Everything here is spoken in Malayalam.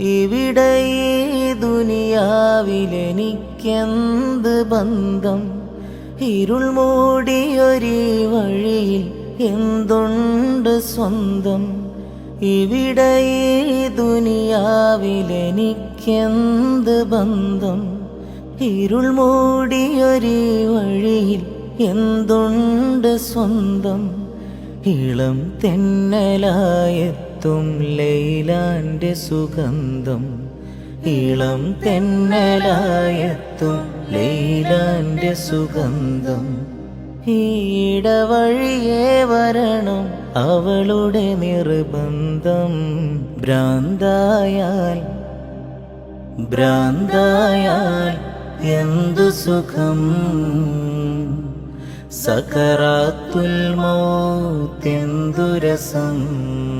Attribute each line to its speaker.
Speaker 1: ഇവിടെ ഈ ദുനിയാവിലെനിക്കെന്ത് ബന്ധം? ഇരുൾ മൂടിയൊരീ വഴിയിൽ എന്തുണ്ട് സ്വന്തം? ഇവിടെ ഈ ദുനിയാവിലെനിക്കെന്ത് ബന്ധം? ഇരുൾ മൂടിയൊരീ വഴിയിൽ എന്തുണ്ട് സ്വന്തം? ഇളം തെന്നലായെത്തും ലൈലാന്റെ സുഗന്ധം. ഇളം തെന്നലായെത്തും ലൈലാന്റെ സുഗന്ധം. ഈടവഴിയേ വരണം അവളുടെ നിർബന്ധം. ഭ്രാന്തായാൽ ഭ്രാന്തായാൽ എന്തു സുഖം? സകറാത്തുൽ മൗത്തെന്തു രസം?